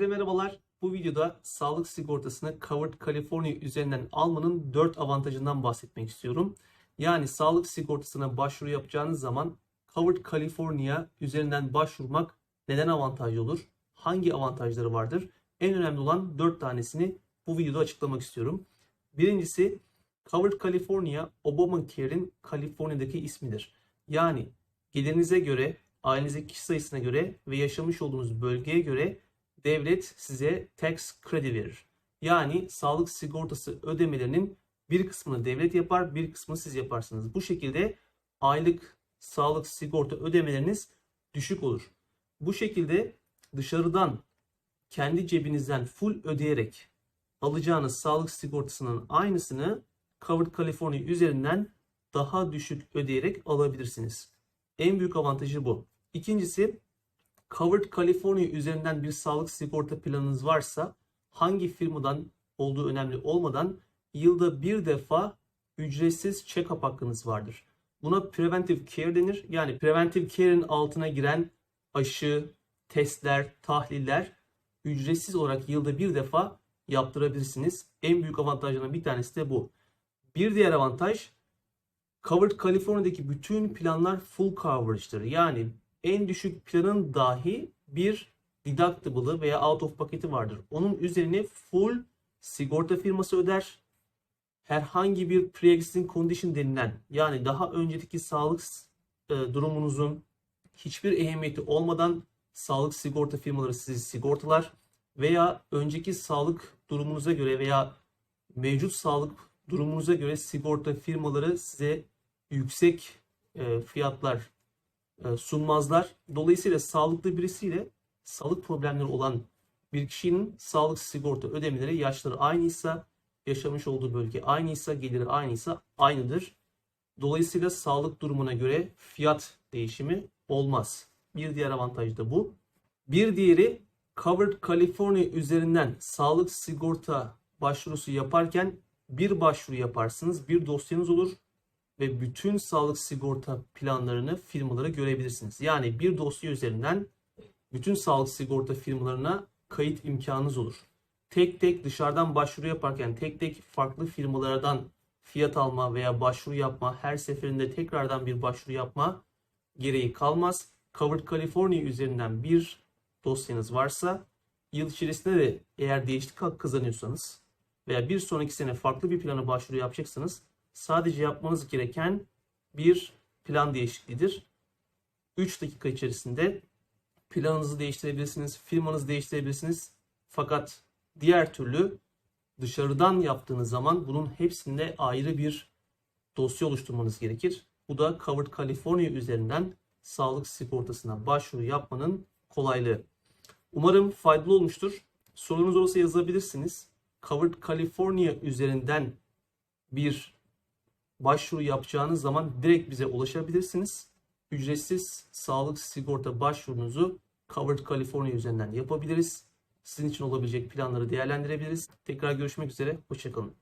Herkese merhabalar. Bu videoda sağlık sigortasını Covered California üzerinden almanın 4 avantajından bahsetmek istiyorum. Yani sağlık sigortasına başvuru yapacağınız zaman Covered California üzerinden başvurmak neden avantajlı olur? Hangi avantajları vardır? En önemli olan 4 tanesini bu videoda açıklamak istiyorum. Birincisi Covered California Obamacare'in Kaliforniya'daki ismidir. Yani gelirinize göre, ailenizdeki kişi sayısına göre ve yaşamış olduğunuz bölgeye göre devlet size tax kredi verir. Yani sağlık sigortası ödemelerinin bir kısmını devlet yapar, bir kısmını siz yaparsınız. Bu şekilde aylık sağlık sigorta ödemeleriniz düşük olur. Bu şekilde dışarıdan kendi cebinizden full ödeyerek alacağınız sağlık sigortasının aynısını Covered California üzerinden daha düşük ödeyerek alabilirsiniz. En büyük avantajı bu. İkincisi Covered California üzerinden bir sağlık sigorta planınız varsa hangi firmadan olduğu önemli olmadan yılda bir defa ücretsiz check-up hakkınız vardır. Buna preventive care denir. Yani preventive care'in altına giren aşı, testler, tahliller ücretsiz olarak yılda bir defa yaptırabilirsiniz. En büyük avantajlarından bir tanesi de bu. Bir diğer avantaj Covered California'daki bütün planlar full coverage'dır. Yani en düşük planın dahi bir deductible'ı veya out of pocket'i vardır. Onun üzerine full sigorta firması öder. Herhangi bir pre-existing condition denilen yani daha önceki sağlık e, durumunuzun hiçbir ehemmiyeti olmadan sağlık sigorta firmaları sizi sigortalar veya önceki sağlık durumunuza göre veya mevcut sağlık durumunuza göre sigorta firmaları size yüksek e, fiyatlar sunmazlar. Dolayısıyla sağlıklı birisiyle sağlık problemleri olan bir kişinin sağlık sigorta ödemeleri yaşları aynıysa, yaşamış olduğu bölge aynıysa, geliri aynıysa aynıdır. Dolayısıyla sağlık durumuna göre fiyat değişimi olmaz. Bir diğer avantaj da bu. Bir diğeri Covered California üzerinden sağlık sigorta başvurusu yaparken bir başvuru yaparsınız, bir dosyanız olur ve bütün sağlık sigorta planlarını firmalara görebilirsiniz. Yani bir dosya üzerinden bütün sağlık sigorta firmalarına kayıt imkanınız olur. Tek tek dışarıdan başvuru yaparken tek tek farklı firmalardan fiyat alma veya başvuru yapma, her seferinde tekrardan bir başvuru yapma gereği kalmaz. Covered California üzerinden bir dosyanız varsa yıl içerisinde de eğer değişiklik kazanıyorsanız veya bir sonraki sene farklı bir plana başvuru yapacaksanız sadece yapmanız gereken bir plan değişikliğidir. 3 dakika içerisinde planınızı değiştirebilirsiniz, firmanızı değiştirebilirsiniz. Fakat diğer türlü dışarıdan yaptığınız zaman bunun hepsinde ayrı bir dosya oluşturmanız gerekir. Bu da Covered California üzerinden sağlık sigortasına başvuru yapmanın kolaylığı. Umarım faydalı olmuştur. Sorunuz olursa yazabilirsiniz. Covered California üzerinden bir başvuru yapacağınız zaman direkt bize ulaşabilirsiniz. Ücretsiz sağlık sigorta başvurunuzu Covered California üzerinden yapabiliriz. Sizin için olabilecek planları değerlendirebiliriz. Tekrar görüşmek üzere. Hoşçakalın.